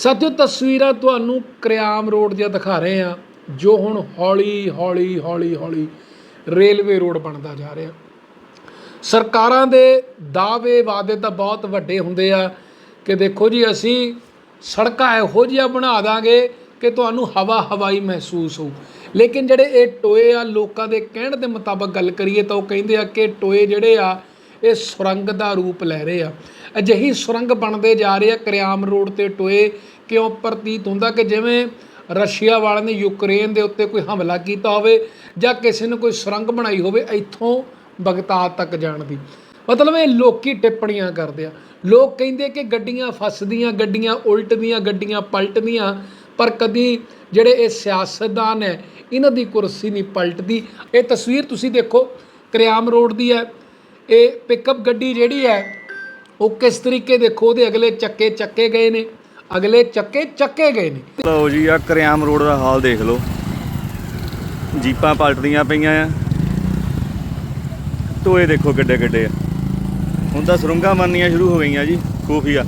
ਸਾਥੀਓ, ਤਸਵੀਰਾਂ ਤੁਹਾਨੂੰ ਕਰਿਆਮ ਰੋਡ ਦੀਆਂ ਦਿਖਾ ਰਹੇ ਆ ਜੋ ਹੁਣ ਹੌਲੀ ਹੌਲੀ ਹੌਲੀ ਹੌਲੀ ਰੇਲਵੇ ਰੋਡ ਬਣਦਾ ਜਾ ਰਿਹਾ। ਸਰਕਾਰਾਂ ਦੇ ਦਾਅਵੇ ਵਾਅਦੇ ਤਾਂ ਬਹੁਤ ਵੱਡੇ ਹੁੰਦੇ ਆ ਕਿ ਦੇਖੋ ਜੀ, ਅਸੀਂ ਸੜਕਾਂ ਇਹੋ ਜਿਹੀਆਂ ਬਣਾ ਦਾਂਗੇ ਕਿ ਤੁਹਾਨੂੰ ਹਵਾ, ਹਵਾਈ ਮਹਿਸੂਸ ਹੋਊ। ਲੇਕਿਨ ਜਿਹੜੇ ਇਹ ਟੋਏ ਆ, ਲੋਕਾਂ ਦੇ ਕਹਿਣ ਦੇ ਮੁਤਾਬਕ ਗੱਲ ਕਰੀਏ ਤਾਂ ਉਹ ਕਹਿੰਦੇ ਆ ਕਿ ਟੋਏ ਜਿਹੜੇ ਆ ਇਹ ਸੁਰੰਗ ਦਾ ਰੂਪ ਲੈ ਰਹੇ ਆ। ਅਜਿਹੀ ਸੁਰੰਗ ਬਣਦੇ ਜਾ ਰਹੇ ਆ ਕਰਿਆਮ ਰੋਡ ਤੇ ਟੋਏ ਕਿਉਂ ਪ੍ਰਤੀਤ ਹੁੰਦਾ ਕਿ ਜਿਵੇਂ ਰਸ਼ੀਆ ਵਾਲਿਆਂ ਨੇ ਯੂਕਰੇਨ ਦੇ ਉੱਤੇ ਕੋਈ ਹਮਲਾ ਕੀਤਾ ਹੋਵੇ ਜਾਂ ਕਿਸੇ ਨੇ ਕੋਈ ਸੁਰੰਗ ਬਣਾਈ ਹੋਵੇ ਇੱਥੋਂ ਬਗਦਾਦ ਤੱਕ ਜਾਣ ਦੀ। ਮਤਲਬ ਇਹ ਲੋਕੀ ਟਿੱਪਣੀਆਂ ਕਰਦੇ ਆ। ਲੋਕ ਕਹਿੰਦੇ ਕਿ ਗੱਡੀਆਂ ਫਸਦੀਆਂ, ਗੱਡੀਆਂ ਉਲਟਦੀਆਂ, ਗੱਡੀਆਂ ਪਲਟਦੀਆਂ, ਪਰ ਕਦੀ ਜਿਹੜੇ ਇਹ ਸਿਆਸਤਦਾਨ ਹੈ, ਇਹਨਾਂ ਦੀ ਕੁਰਸੀ ਨਹੀਂ ਪਲਟਦੀ। ਇਹ ਤਸਵੀਰ ਤੁਸੀਂ ਦੇਖੋ, ਕਰਿਆਮ ਰੋਡ ਦੀ ਹੈ। ਇਹ ਪਿਕਅਪ ਗੱਡੀ ਜਿਹੜੀ ਹੈ, ਉਹ ਕਿਸ ਤਰੀਕੇ ਦੇਖੋ, ਉਹਦੇ ਅਗਲੇ ਚੱਕੇ ਚੱਕੇ ਗਏ ਨੇ, ਅਗਲੇ ਚੱਕੇ ਚੱਕੇ ਗਏ ਨੇ। ਲਓ ਜੀ ਆ ਕਰਿਆਮ ਰੋਡ ਦਾ ਹਾਲ ਦੇਖ ਲਓ। ਜੀਪਾਂ ਪਲਟਦੀਆਂ ਪਈਆਂ ਆ। ਟੋਏ ਦੇਖੋ ਕਿੱਡੇ ਕਿੱਡੇ ਆ। ਹੁਣ ਤਾਂ ਸੁਰੰਗਾਂ ਬਣਨੀਆਂ ਸ਼ੁਰੂ ਹੋ ਗਈਆਂ ਜੀ, ਖੂਫੀਆ।